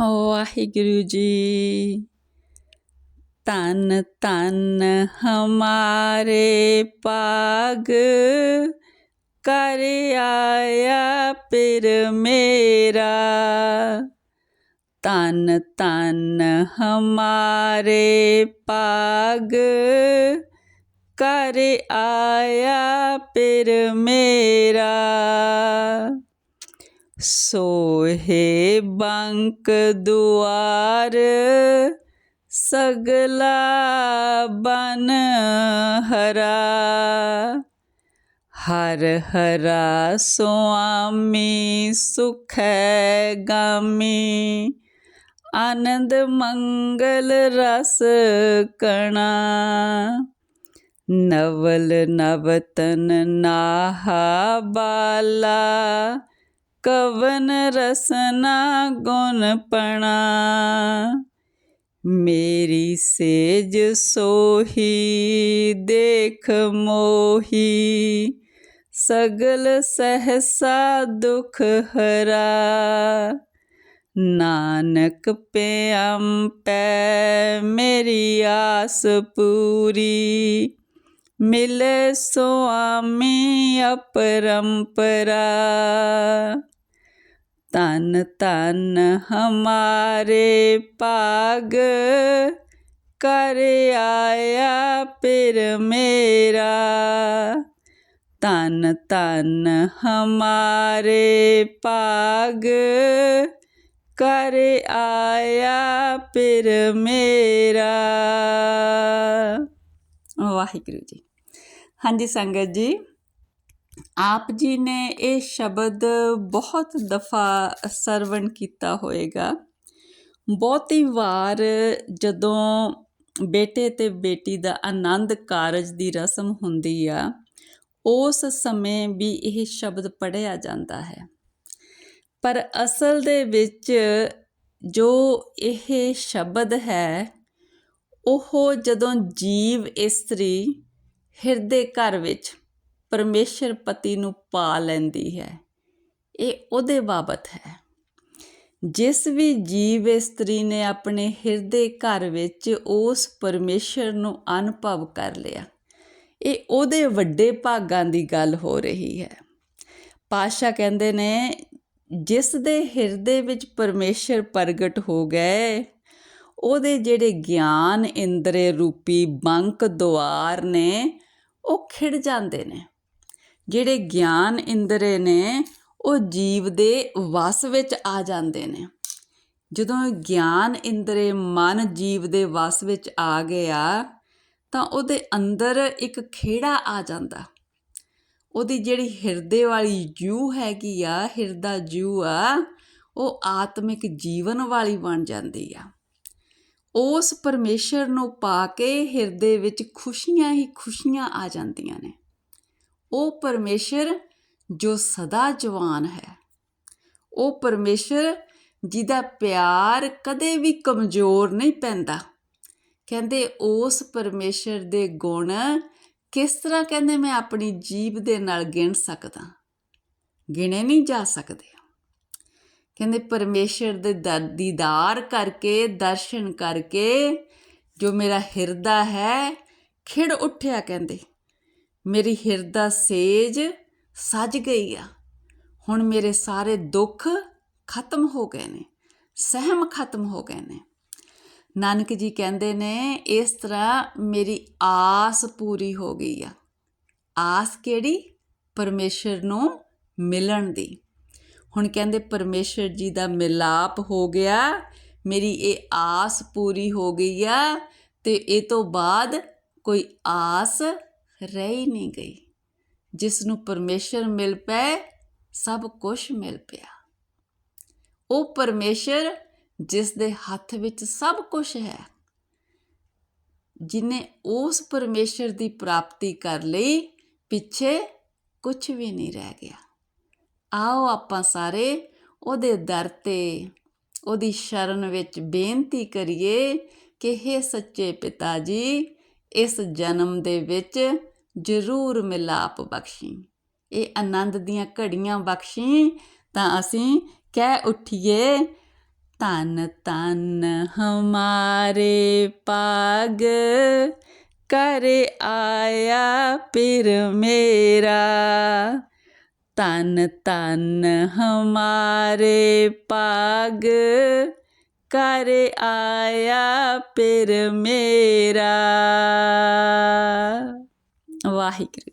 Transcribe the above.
ਵਾਹਿਗੁਰੂ ਜੀ। ਤਨ ਤਨ ਹਮਾਰੇ ਪਾਗ ਕਰ ਆਇਆ ਪਿਰ ਮੇਰਾ। ਤਨ ਤਨ ਹਮਾਰੇ ਪਾਗ ਕਰ ਆਇਆ ਪਿਰ ਮੇਰਾ। ਸੋਹੇ ਬੰਕ ਦੁਆਰ ਸਗਲਾ ਬਨ ਹਰਾ। ਹਰ ਹਰਾ ਸੁਆਮੀ ਸੁਖੈ ਗਾਮੀ, ਆਨੰਦ ਮੰਗਲ ਰਸ ਕਣਾ। ਨਵਲ ਨਵਤਨ ਨਾਹਾ ਬਾਲਾ ਕਵਨ ਰਸਨਾ ਗੁਣ ਪਣਾ। ਮੇਰੀ ਸੇਜ ਸੋਹੀ, ਦੇਖ ਮੋਹੀ। ਸਗਲ ਸਹਸਾ ਦੁਖ ਹਰਾ। ਨਾਨਕ ਪਿਆਮ ਪੈ, ਮੇਰੀ ਆਸ ਪੂਰੀ। ਮਿਲੇ ਸੁਆਮੀ ਅਪਰੰਪਰਾ। ਤਨ ਤਨ ਹਮਾਰੇ ਪਾਗ ਕਰ ਆਇਆ ਪਿਰ ਮੇਰਾ। ਤਨ ਤਨ ਹਮਾਰੇ ਪਾਗ ਕਰ ਆਇਆ ਪਿਰ ਮੇਰਾ। ਵਾਹਿਗੁਰੂ ਜੀ। ਹਾਂਜੀ ਸੰਗਤ ਜੀ ਆਪ ਜੀ ਨੇ ਇਹ ਸ਼ਬਦ ਬਹੁਤ ਦਫਾ ਸਰਵਣ ਕੀਤਾ ਹੋਏਗਾ। ਬਹੁਤੀ ਵਾਰ ਜਦੋਂ ਬੇਟੇ ਤੇ ਬੇਟੀ ਦਾ ਆਨੰਦ ਕਾਰਜ ਦੀ ਰਸਮ ਹੁੰਦੀ ਆ, ਉਸ ਸਮੇਂ ਵੀ ਇਹ ਸ਼ਬਦ ਪੜਿਆ ਜਾਂਦਾ ਹੈ। ਪਰ ਅਸਲ ਦੇ ਵਿੱਚ ਜੋ ਇਹ ਸ਼ਬਦ ਹੈ, ਉਹ ਜਦੋਂ ਜੀਵ ਇਸਤਰੀ ਹਿਰਦੇ ਘਰ ਵਿੱਚ ਪਰਮੇਸ਼ਰ ਪਤੀ ਨੂੰ ਪਾ ਲੈਂਦੀ ਹੈ। ਇਹ ਉਹਦੇ ਬਾਬਤ ਹੈ। ਜਿਸ ਵੀ ਜੀਵ ਇਸਤਰੀ ਨੇ ਆਪਣੇ ਹਿਰਦੇ ਘਰ ਵਿੱਚ ਉਸ ਪਰਮੇਸ਼ਰ ਨੂੰ ਅਨੁਭਵ ਕਰ ਲਿਆ। ਇਹ ਉਹਦੇ ਵੱਡੇ ਭਾਗਾਂ ਦੀ ਗੱਲ ਹੋ ਰਹੀ ਹੈ। ਪਾਸ਼ਾ ਕਹਿੰਦੇ ਨੇ, ਜਿਸ ਦੇ ਹਿਰਦੇ ਵਿੱਚ ਪਰਮੇਸ਼ਰ ਪ੍ਰਗਟ ਹੋ ਗਏ, ਉਹਦੇ ਜਿਹੜੇ ਗਿਆਨ ਇੰਦਰੇ ਰੂਪੀ ਬੰਕ ਦੁਆਰ ਨੇ, ਉਹ ਖਿੜ ਜਾਂਦੇ ਨੇ। ਜਿਹੜੇ ਗਿਆਨ ਇੰਦਰੇ ਨੇ, ਉਹ ਜੀਵ ਦੇ ਵਸ ਵਿੱਚ ਆ ਜਾਂਦੇ ਨੇ। ਜਦੋਂ ਗਿਆਨ ਇੰਦਰੇ ਮਨ ਜੀਵ ਦੇ ਵਸ ਵਿੱਚ ਆ ਗਿਆ, ਤਾਂ ਉਹਦੇ ਅੰਦਰ ਇੱਕ ਖੇੜਾ ਆ ਜਾਂਦਾ। ਉਹਦੀ ਜਿਹੜੀ ਹਿਰਦੇ ਵਾਲੀ ਜੂ ਹੈਗੀ ਆ, ਹਿਰਦਾ ਜੂ ਆ, ਉਹ ਆਤਮਿਕ ਜੀਵਨ ਵਾਲੀ ਬਣ ਜਾਂਦੀ ਆ। ਉਸ ਪਰਮੇਸ਼ਰ ਨੂੰ ਪਾ ਕੇ ਹਿਰਦੇ ਵਿੱਚ ਖੁਸ਼ੀਆਂ ਹੀ ਖੁਸ਼ੀਆਂ ਆ ਜਾਂਦੀਆਂ ਨੇ। ਉਹ ਪਰਮੇਸ਼ਰ ਜੋ ਸਦਾ ਜਵਾਨ ਹੈ। ਉਹ ਪਰਮੇਸ਼ਰ ਜਿਹਦਾ ਪਿਆਰ ਕਦੇ ਵੀ ਕਮਜ਼ੋਰ ਨਹੀਂ ਪੈਂਦਾ। ਕਹਿੰਦੇ ਉਸ ਪਰਮੇਸ਼ਰ ਦੇ ਗੁਣ ਕਿਸ ਤਰ੍ਹਾਂ ਕਹਿੰਦੇ ਮੈਂ ਆਪਣੀ ਜੀਬ ਦੇ ਨਾਲ ਗਿਣ ਸਕਦਾ। ਗਿਣੇ ਨਹੀਂ ਜਾ ਸਕਦੇ। ਕਹਿੰਦੇ ਪਰਮੇਸ਼ਰ ਦੇ, ਦੀਦਾਰ ਕਰਕੇ, ਦਰਸ਼ਨ ਕਰਕੇ ਜੋ ਮੇਰਾ ਹਿਰਦਾ ਹੈ, ਖਿੜ ਉੱਠਿਆ ਕਹਿੰਦੇ। ਮੇਰੀ ਹਿਰਦਾ ਸੇਜ ਸੱਜ ਗਈ ਆ। ਹੁਣ ਮੇਰੇ ਸਾਰੇ ਦੁੱਖ ਖਤਮ ਹੋ ਗਏ ਨੇ, ਸਹਿਮ ਖਤਮ ਹੋ ਗਏ ਨੇ। ਨਾਨਕ ਜੀ ਕਹਿੰਦੇ ਨੇ, ਇਸ ਤਰ੍ਹਾਂ ਮੇਰੀ ਆਸ ਪੂਰੀ ਹੋ ਗਈ ਆ। ਆਸ ਕਿਹੜੀ? ਪਰਮੇਸ਼ਰ ਨੂੰ ਮਿਲਣ ਦੀ। ਹੁਣ ਕਹਿੰਦੇ ਪਰਮੇਸ਼ਰ ਜੀ ਦਾ ਮਿਲਾਪ ਹੋ ਗਿਆ, ਮੇਰੀ ਇਹ ਆਸ ਪੂਰੀ ਹੋ ਗਈ ਆ ਤੇ ਇਹ ਤੋਂ ਬਾਅਦ ਕੋਈ ਆਸ ਰਹਿ ਨਹੀਂ ਗਈ। ਜਿਸ ਨੂੰ ਪਰਮੇਸ਼ਰ ਮਿਲ ਪਏ, ਸਭ ਕੁਝ ਮਿਲ ਪਿਆ। ਉਹ ਪਰਮੇਸ਼ਰ ਜਿਸ ਦੇ ਹੱਥ ਵਿੱਚ ਸਭ ਕੁਝ ਹੈ, ਜਿਨੇ ਉਸ ਪਰਮੇਸ਼ਰ ਦੀ ਪ੍ਰਾਪਤੀ ਕਰ ਲਈ, ਪਿੱਛੇ ਕੁਝ ਵੀ ਨਹੀਂ ਰਹਿ ਗਿਆ। ਆਓ ਆਪਾਂ ਸਾਰੇ ਉਹਦੇ ਦਰ ਤੇ, ਉਹਦੀ ਸ਼ਰਨ ਵਿੱਚ ਬੇਨਤੀ ਕਰੀਏ ਕਿ हे ਸੱਚੇ ਪਿਤਾ ਜੀ ਇਸ ਜਨਮ ਦੇ ਵਿੱਚ ਜ਼ਰੂਰ ਮਿਲਾਪ ਬਖਸ਼ੀ। ਇਹ ਆਨੰਦ ਦੀਆਂ ਘੜੀਆਂ ਬਖਸ਼ੀ ਤਾਂ ਅਸੀਂ ਕਹਿ ਉੱਠੀਏ, ਧੰਨ ਧੰਨ ਹਮਾਰੇ ਪਾਗ ਕਰ ਆਇਆ ਪਿਰ ਮੇਰਾ। ਧੰਨ ਧੰਨ ਹਮਾਰੇ ਪਾਗ ਕਰ ਆਇਆ ਪਿਰ ਮੇਰਾ ਵਾਹਿਗੁਰੂ